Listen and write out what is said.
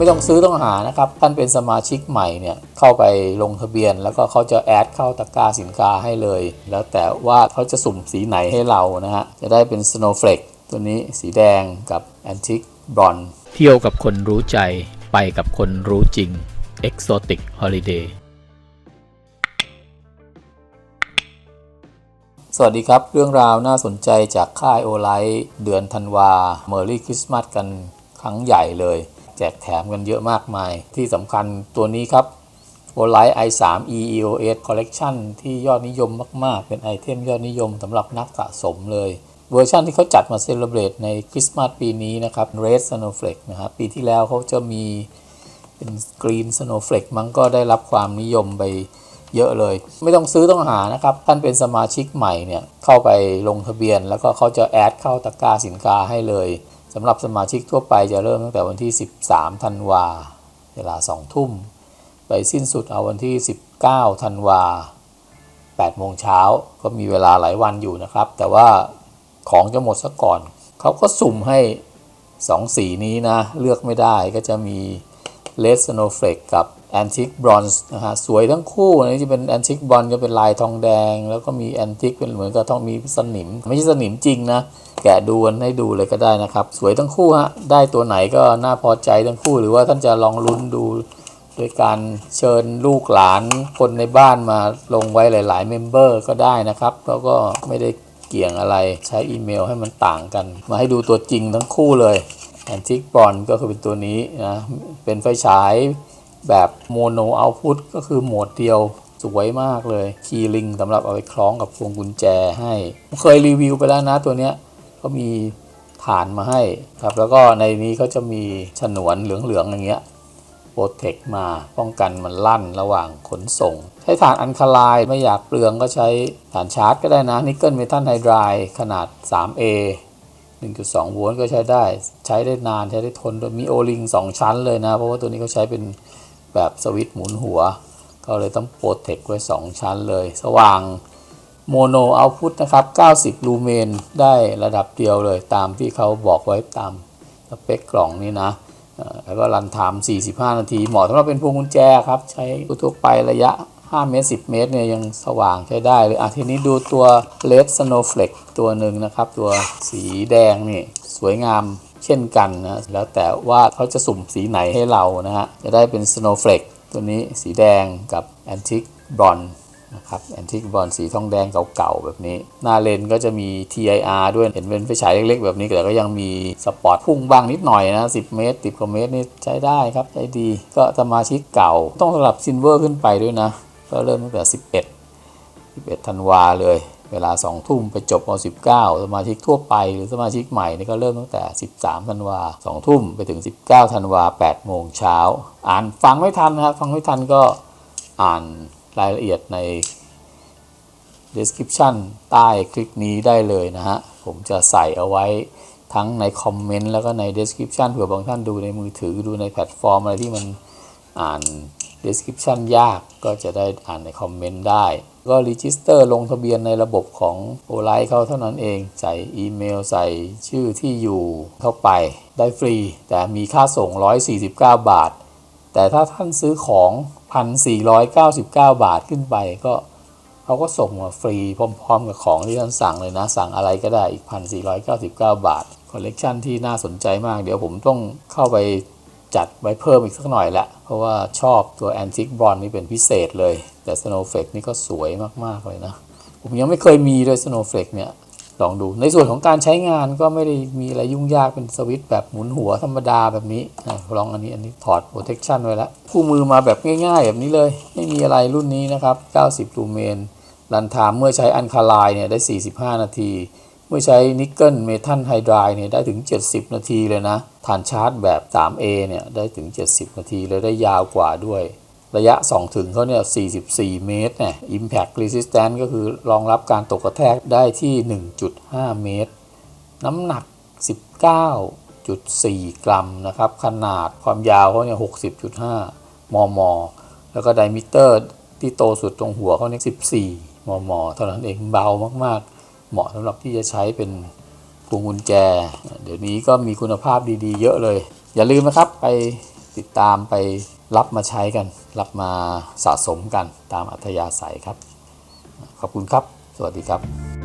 ไม่ต้องซื้อต้องหานะครับ ท่านเป็นสมาชิกใหม่เนี่ยเข้าไปลงทะเบียน แล้วก็เขาจะแอดเข้าตะกร้าสินค้าให้เลย แล้วแต่ว่าเขาจะสุ่มสีไหนให้เรานะฮะจะได้เป็น Snowflake ตัวนี้สีแดงกับ Antique Bronze เที่ยวกับคนรู้ใจไปกับคนรู้จริง Exotic Holiday สวัสดีครับ เรื่องราวน่าสนใจจากค่ายโอไลท์เดือนธันวาเมอรี่คริสต์มาสกันครั้งใหญ่เลย แจกแถมกันเยอะมากมาย ที่สำคัญตัวนี้ครับ o l i t e i3 EEOS Collection ที่ยอดนิยมมาก ๆ เป็นไอเทมยอดนิยมสำหรับนักสะสมเลย เวอร์ชันที่เขาจัดมาเซเลบรตในคริสต์มาสปีนี้นะครับ Red Snowflake นะครับปีที่แล้วเขาจะมีเป็นกรีน Snowflake มันก็ได้รับความนิยมไปเยอะเลย ไม่ต้องซื้อต้องหานะครับ ท่านเป็นสมาชิกใหม่เนี่ย เข้าไปลงทะเบียนแล้วก็เขาจะแอดเข้าตะกร้าสินค้าให้เลย สำหรับสมาชิกทั่วไปจะเริ่มตั้งแต่วันที่ 13 ธันวา เวลา 2 ทุ่ม ไปสิ้นสุดเอาวันที่ 19 ธันวา 8 โมงเช้าก็มีเวลาหลายวันอยู่นะครับ แต่ว่าของจะหมดซะก่อน เขาก็สุ่มให้ 2 สีนี้นะ เลือกไม่ได้ก็จะมี Red Snowflake กับ Antique Bronze นะฮะสวยทั้งคู่อันนี้จะเป็น Antique Bronze จะเป็นลายทองแดง แล้วก็มี Antique เป็นเหมือนกับต้องมีสนิม ไม่ใช่สนิมจริงนะ แกะดูกันให้ดูเลยก็ได้นะครับ สวยทั้งคู่ฮะได้ตัวไหนก็น่าพอใจทั้งคู่ หรือว่าท่านจะลองลุ้นดูโดยการเชิญลูกหลานคนในบ้านมาลงไว้หลาย ๆ เมมเบอร์ก็ได้นะครับแล้วก็ไม่ได้เกี่ยงอะไรใช้อีเมลให้มันต่างกัน มาให้ดูตัวจริงทั้งคู่เลยแอนทิกบอลก็คือเป็นตัวนี้นะเป็นไฟฉาย แบบโมโนเอาพุตก็คือโหมดเดียวสวยมากเลย คีย์ลิงสำหรับเอาไปคล้องกับพวงกุญแจให้ เคยรีวิวไปแล้วนะตัวเนี้ยก็มีฐานมาให้ครับ แล้วก็ในนี้เขาจะมีฉนวนเหลืองๆอย่างเงี้ยโปรเทคมาป้องกันมันลั่นระหว่างขนส่ง ใช้ฐานอันคาลายไม่อยากเปลืองก็ใช้ฐานชาร์จก็ได้นะนิกเกิลเมทัลไฮดรายขนาด 3A 1.2 โวลต์ก็ใช้ได้ ใช้ได้นานใช้ได้ทนโดยมีโอลิง2ชั้นเลยนะ เพราะว่าตัวนี้เขาใช้เป็น แบบสวิตช์หมุนหัว ก็เลยต้องโปรเทคไว้ 2 ชั้นเลย สว่างโมโนเอาพุตนะครับ 90 ลูเมนได้ระดับเดียวเลยตามที่เขาบอกไว้ตามสเปคกล่องนี้นะ แล้วก็รันไทม์ 45 นาที เหมาะสำหรับเป็นพวงกุญแจครับ ใช้ทั่วไประยะ 5 เมตร 10 เมตรเนี่ยยังสว่างใช้ได้เลยอะทีนี้ดูตัว Red Snowflake ตัวหนึ่งนะครับ ตัวสีแดงนี่ สวยงาม เช่นกันนะแล้วแต่ว่าเขาจะสุ่มสีไหนให้เรานะฮะจะได้เป็น Snowflake ตัวนี้สีแดงกับ Antique Bronze นะครับแอนทิกบอลสีทองแดงเก่าๆ แบบนี้ หน้าเลนก็จะมี TIR ด้วยเห็นเป็นไฟฉายเล็กๆ แบบนี้แต่ก็ยังมีสปอร์ตพุ่งบ้างนิดหน่อยนะ 10 เมตร 10กว่าเมตรนี่ใช้ได้ครับ ใช้ดี ก็สมาชิกเก่า ต้องสำหรับซินเวอร์ขึ้นไปด้วยนะ ก็เริ่มตั้งแต่ 11 11ธันวาเลย เวลา2ทุ่มไปจบเอา19สมาชิกทั่วไปหรือสมาชิกใหม่นี่ก็เริ่มตั้งแต่ 13ธันวา2ทุ่มไปถึง 19ธันวา8โมงเช้า อ่านฟังไม่ทันนะครับ ฟังไม่ทันก็อ่านรายละเอียดใน description ใต้คลิปนี้ได้เลยนะฮะ ผมจะใส่เอาไว้ทั้งในคอมเมนต์แล้วก็ใน description เผื่อบางท่านดูในมือถือดูในแพลตฟอร์มอะไรที่มันอ่าน description ยากก็จะได้อ่านในคอมเมนต์ได้ ก็ register ลงทะเบียนในระบบของ o l i เขาเท่านั้นเอง ใส่อีเมลใส่ชื่อที่อยู่เข้าไปได้ฟรี แต่มีค่าส่ง 149 บาท แต่ถ้าท่านซื้อของ 1,499 บาทขึ้นไปก็เขาก็ส่งมาฟรีพร้อม ๆ กับของที่ท่านสั่งเลยนะ สั่งอะไรก็ได้อีก 1,499 บาทคอลเลกชันที่น่าสนใจมาก เดี๋ยวผมต้องเข้าไป จัดไว้เพิ่มอีกสักหน่อยละ เพราะว่าชอบตัว Antique b r o n นี่เป็นพิเศษเลย แต่ Snowflake นี่ก็สวยมาก ๆ เลยนะ ผมยังไม่เคยมีด้วย Snowflake เนี่ย ลองดูในส่วนของการใช้งานก็ไม่ได้มีอะไรยุ่งยากเป็นสวิตช์แบบหมุนหัวธรรมดาแบบนี้ลองอันนี้อันนี้ถอด protection ไว้แล้วคู่มือมาแบบง่าย ๆ แบบนี้เลย ไม่มีอะไรรุ่นนี้นะครับ 90 ลูเมนรันไทม์เมื่อใช้อันคาไลน์เนี่ยได้ 45 นาที เมื่อใช้นิกเกิลเมทัลไฮดรายเนี่ยได้ถึง 70 นาทีเลยนะฐานชาร์จแบบ 3A เนี่ยได้ถึง 70 นาทีเลยได้ยาวกว่าด้วย ระยะ 2 ถึงเขาเนี่ย 44 เมตรเนี่ย Impact Resistance ก็คือรองรับการตกกระแทกได้ที่ 1.5 เมตร น้ำหนัก 19.4 กรัมนะครับ ขนาดความยาวเขาเนี่ย 60.5 มม แล้วก็ไดมิเตอร์ที่โตสุดตรงหัวเขาเนี่ย 14 มม เท่านั้นเองเบามากๆ เหมาะสำหรับที่จะใช้เป็นพวงกุญแจ เดี๋ยวนี้ก็มีคุณภาพดีๆ เยอะเลย อย่าลืมนะครับไปติดตามไปรับมาใช้กัน รับมาสะสมกันตามอัธยาศัยครับ ขอบคุณครับ สวัสดีครับ